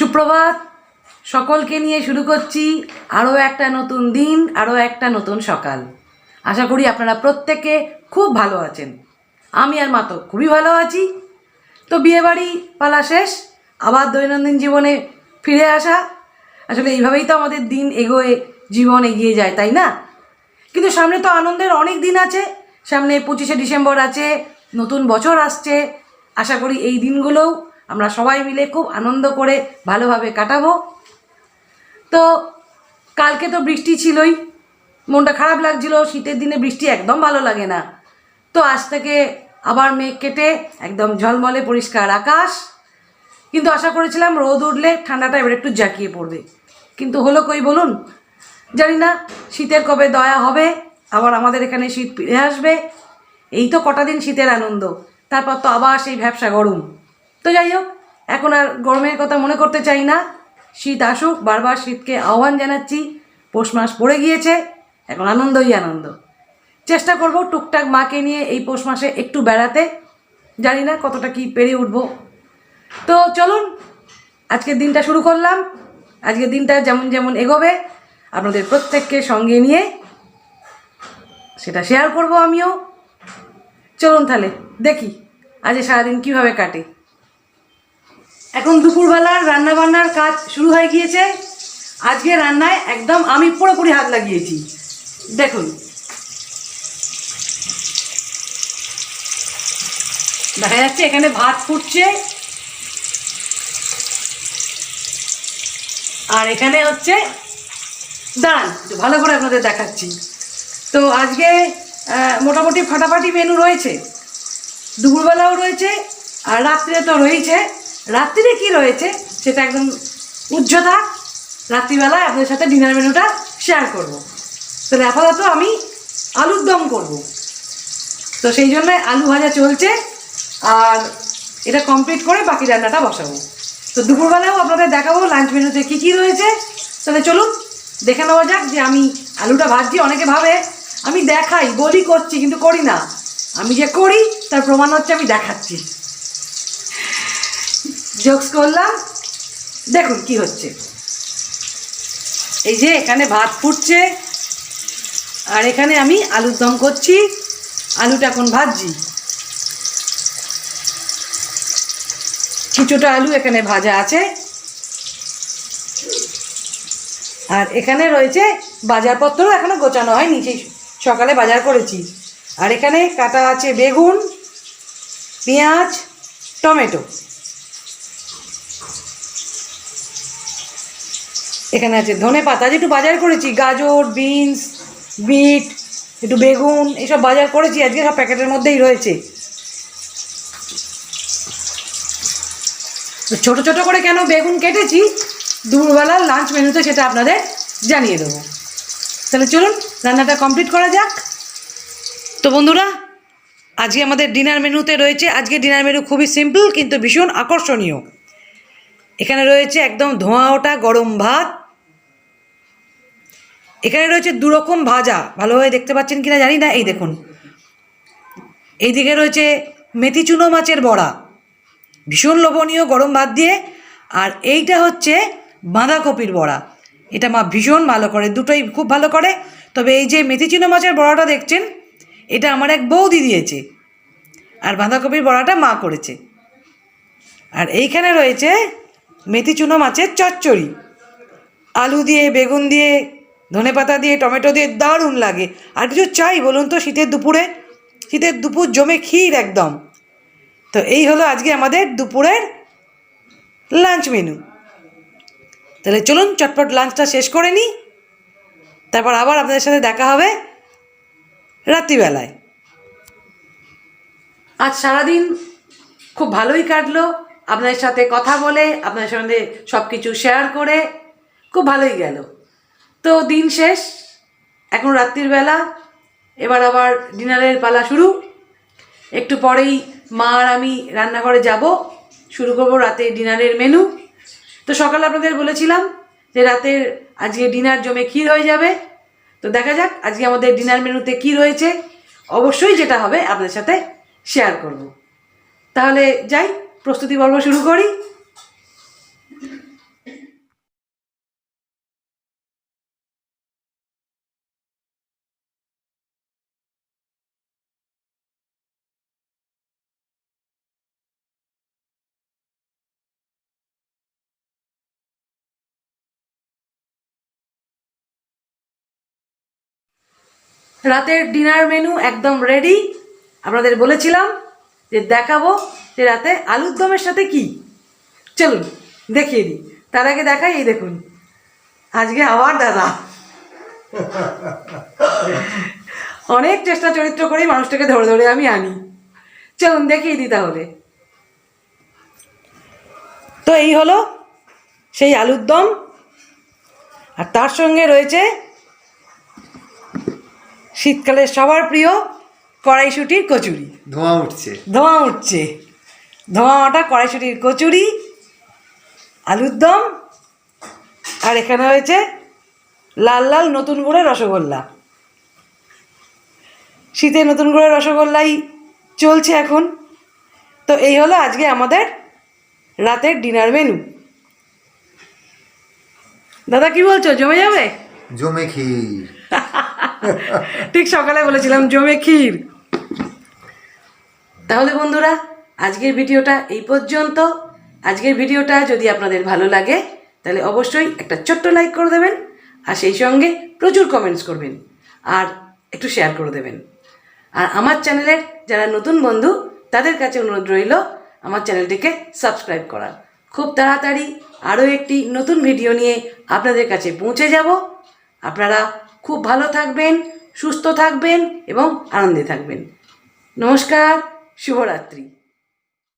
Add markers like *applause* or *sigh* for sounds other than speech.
সুপ্রভাত। সকলকে নিয়ে শুরু করছি আরও একটা নতুন দিন, আরও একটা নতুন সকাল। আশা করি আপনারা প্রত্যেকে খুব ভালো আছেন। আমি আর মা তো খুবই ভালো আছি। তো বিয়েবাড়ি পালা শেষ, আবার দৈনন্দিন জীবনে ফিরে আসা। আসলে এইভাবেই তো আমাদের দিন এগোয়ে, জীবন এগিয়ে যায়, তাই না? কিন্তু সামনে তো আনন্দের অনেক দিন আছে। সামনে পঁচিশে ডিসেম্বর আছে, নতুন বছর আসছে। আশা করি এই দিনগুলোও আমরা সবাই মিলে খুব আনন্দ করে ভালোভাবে কাটাবো। তো কালকে তো বৃষ্টি ছিলই, মনটা খারাপ লাগছিল, শীতের দিনে বৃষ্টি একদম ভালো লাগে না। তো আজ থেকে আবার মেঘ কেটে একদম ঝলমলে পরিষ্কার আকাশ। কিন্তু আশা করেছিলাম রোদ উঠলে ঠান্ডাটা এবার একটু জাঁকিয়ে পড়বে। কিন্তু হলো কই বলুন? জানি না, শীতের কবে দয়া হবে, আবার আমাদের এখানে শীত ফিরে আসবে। এই তো কটা দিন শীতের আনন্দ, তারপর তো আবার সেই ভ্যাবসা গরম। তো যাই হোক এখন আর গরমের কথা মনে করতে চাই না। শীত আসুক, বারবার শীতকে আহ্বান জানাচ্ছি। পৌষ মাস পড়ে গিয়েছে, এখন আনন্দই আনন্দ। চেষ্টা করব টুকটাক মাকে নিয়ে এই পৌষ মাসে একটু বেড়াতে। জানি না কতটা কি পেরে উঠব। তো চলুন, আজকের দিনটা শুরু করলাম। আজকের দিনটা যেমন যেমন এগোবে, আপনাদের প্রত্যেককে সঙ্গে নিয়ে সেটা শেয়ার করব আমিও। চলুন তাহলে, দেখি, আজ সারাদিন কীভাবে কাটে। এখন দুপুরবেলার রান্না বান্নার কাজ শুরু হয়ে গিয়েছে। আজকে রান্নায় একদম আমি পুরোপুরি হাত লাগিয়েছি। দেখুন। দেখা যাচ্ছে এখানে ভাত ফুটছে। আর এখানে হচ্ছে দাঁড়ান ভালো করে আপনাদের দেখাচ্ছি। তো আজকে মোটামুটি ফাটাফাটি মেনু রয়েছে। দুপুরবেলাও রয়েছে, আর রাত্রে তো রয়েছে রাত্রিরে কি রয়েছে সেটা একদম উজ্জ্বতা রাত্রিবেলায় আপনাদের সাথে ডিনার মেনুটা শেয়ার করব। তাহলে আপাতত আমি আলুর দম করব। তো সেই জন্য আলু ভাজা চলছে, আর এটা কমপ্লিট করে বাকি রান্নাটা বসাবো। তো দুপুরবেলাও আপনাদের দেখাবো লাঞ্চ মেনুতে কী কী রয়েছে। তাহলে চলুন, দেখে নেওয়া যাক যে আমি আলুটা ভাজছি। অনেকে ভাবে আমি দেখাই, বলি করছি, কিন্তু করি না। আমি যে করি, তার প্রমাণ হচ্ছে আমি দেখাচ্ছি। জোকস করলাম। দেখুন কি হচ্ছে। এই যে এখানে ভাত ফুটছে। আর এখানে আমি আলুর দম করছি। আলুটা এখন ভাজছি। কিছুটা আলু এখানে ভাজা আছে। আর এখানে রয়েছে বাজারপত্র এখনও গোছানো হয় সেই সকালে বাজার করেছি। আর এখানে কাটা আছে বেগুন, পেঁয়াজ, টমেটো। এখানে আছে ধনে পাতা যে একটু বাজার করেছি, গাজর, বিনস বিট একটু বেগুন, এসব বাজার করেছি, আজকে সব প্যাকেটের মধ্যেই রয়েছে। ছোট ছোট করে কেন বেগুন কেটেছি? দুপুরবেলার লাঞ্চ মেনুতে সেটা আপনাদের জানিয়ে দেবো। তাহলে চলুন, রান্নাটা কমপ্লিট করা যাক। তো বন্ধুরা, আজকে আমাদের ডিনার মেনুতে রয়েছে, আজকে ডিনার মেনু খুবই সিম্পল কিন্তু ভীষণ আকর্ষণীয়। এখানে রয়েছে একদম ধোঁয়া ওঠা গরম ভাত এখানে রয়েছে দুরকম ভাজা। ভালোভাবে দেখতে পাচ্ছেন কিনা জানি না। এই দেখুন। এইদিকে রয়েছে মেথি চুনো মাছের বড়া। ভীষণ লোভনীয়, গরম ভাত দিয়ে। আর এইটা হচ্ছে বাঁধাকপির বড়া। এটা মা ভীষণ ভালো করে, দুটোই খুব ভালো করে। তবে এই যে মেথি চুনো মাছের বড়াটা দেখছেন, এটা আমার এক বৌদি দিয়েছে। আর বাঁধাকপির বড়াটা মা করেছে। আর এইখানে রয়েছে মেথি চুনো মাছের চচ্চড়ি। আলু দিয়ে, বেগুন দিয়ে ধনেপাতা দিয়ে, টমেটো দিয়ে দারুণ লাগে। আর কিছু চাই বলুন তো, শীতের দুপুরে? শীতের দুপুর জমে ক্ষীর একদম। তো এই হলো আজকে আমাদের দুপুরের লাঞ্চ মেনু তাহলে চলুন, চটপট লাঞ্চটা শেষ করে নিই। তারপর আবার আপনাদের সাথে দেখা হবে রাত্রিবেলায়। আজ সারাদিন খুব ভালোই কাটলো। আপনাদের সাথে কথা বলে, আপনাদের সঙ্গে সব কিছু শেয়ার করে, খুব ভালোই গেল। তো দিন শেষ, এখন রাত্রির বেলা, এবার আবার ডিনারের পালা শুরু। একটু পরেই মা আর আমি রান্নাঘরে যাব, শুরু করব রাতে ডিনারের মেনু তো সকালে আপনাদের বলেছিলাম যে রাতের আজকে ডিনার জমে ক্ষীর হয়ে যাবে। তো দেখা যাক আজকে আমাদের ডিনার মেনুতে কি রয়েছে অবশ্যই যেটা হবে আপনাদের সাথে শেয়ার করব। তাহলে যাই, প্রস্তুতি পর্ব শুরু করি। রাতের ডিনার মেনু একদম রেডি আপনাদের বলেছিলাম যে দেখাবো যে রাতে আলুর দমের সাথে কি। চলুন, দেখিয়ে দিই। তার আগে দেখাই, এই দেখুন। আজকে আবার দাদা। অনেক চেষ্টা চরিত্র করেই মানুষটাকে ধরে ধরে আমি আনি। চলুন, দেখিয়ে দিই তাহলে। তো এই হলো সেই আলুর দম। আর তার সঙ্গে রয়েছে শীতকালে সবার প্রিয় কড়াইশুটির কচুরি। ধোঁয়া উঠছে। ধোঁয়া উঠছে। ধোঁয়া ওঠা কড়াইশুটির কচুরি আলুর দম আর এখানে হয়েছে লাল লাল নতুন করে রসগোল্লা। শীতে নতুন করে রসগোল্লাই চলছে এখন। তো এই হলো আজকে আমাদের রাতের ডিনার মেনু। দাদা কি বলছো? জমে যাবে? জমে ক্ষীর। *laughs* ঠিক সকালে বলেছিলাম, জমে ক্ষীর। তাহলে বন্ধুরা, আজকের ভিডিওটা এই পর্যন্ত। আজকের ভিডিওটা যদি আপনাদের ভালো লাগে, তাহলে অবশ্যই একটা ছোট্ট লাইক করে দেবেন আর সেই সঙ্গে প্রচুর কমেন্টস করবেন আর একটু শেয়ার করে দেবেন। আর আমার চ্যানেলের যারা নতুন বন্ধু, তাদের কাছে অনুরোধ রইল আমার চ্যানেলটিকে সাবস্ক্রাইব করার। খুব তাড়াতাড়ি আরও একটি নতুন ভিডিও নিয়ে আপনাদের কাছে পৌঁছে যাব। আপনারা খুব ভালো থাকবেন সুস্থ থাকবেন এবং আনন্দে থাকবেন। নমস্কার শুভরাত্রি।